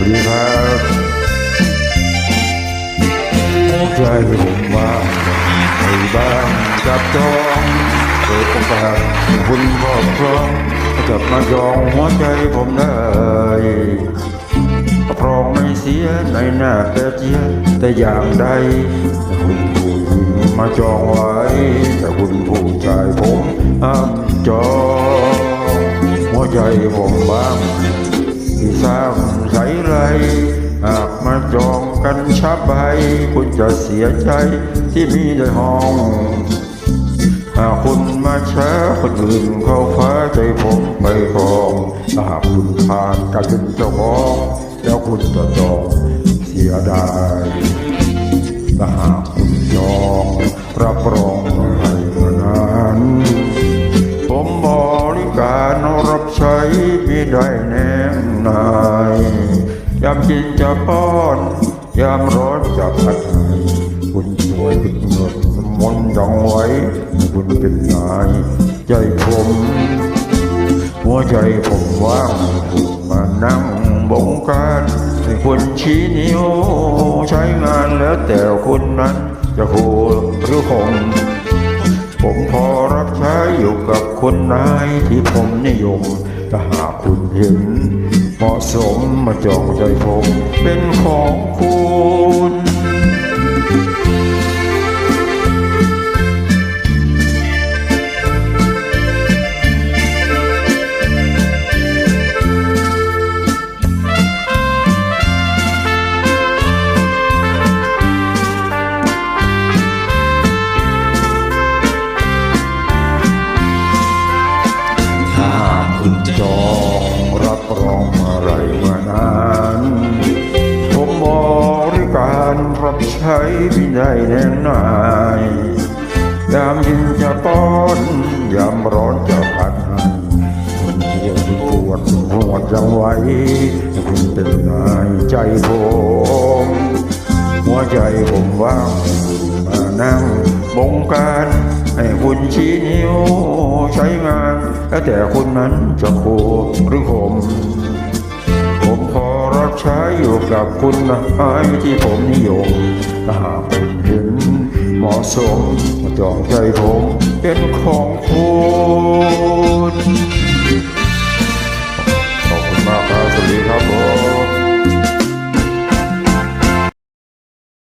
วัสดีครับใครผมมาในบ้านจับจองเปิดโอกาสคุณครอบครองจับมาจองหัวใจผมได้ปรองไม่เสียในหน้าแต่เจียแต่อย่างใดคุณผู้หญิงมาจองไว้ แต่คุณผู้ชายผมอ้ามจองหัวใจผมบ้าง ที่สร้างใสไรหากมาจองกันชับใบคุณจะเสียใจที่มีได้ห้อง หากคุณมาช้าคนอื่นเข้าฟ้าใจผมไปรองหากคุณผ่านการเป็นเจ้าของแล้วคุณจะจองเสียดายถ้าหากคุณจองรับรอง ริการรับใช้ไม่ได้แนมนายยามกินจะป้อน ยามร้อนจะพัดให้คุณช่วยคุณเงินมนยังไว้ให้คุณเป็นนายใจผม หัวใจผมว่างคุณมานั่งบงการให้คุณชี้นิ้วใช้งานแล้วแต่คุณนั้นจะคูหรือคงผมพอรับใช้ อยู่กับคนนายที่ผมนิยมถ้าหากคุณเห็น เหมาะสมมาจองใจผมเป็นของคุณ การรับใช้ไม่ได้แน่นายยามเยินจะป้อนยามร้อนจะพัดให้คนเดียวที่ปวดปวดยังไว้คุณเป็นนายใจผมหัวใจผมว่างมานั่งบงการให้คุณชี้นิ้วใช้งาน แล้วแต่คุณนั้นจะโคหรือผม ใช้อยู่กับคุณนายที่ผมนิยมถ้าหากคุณเห็นเหมาะสมจองใจผมเป็นของคุณ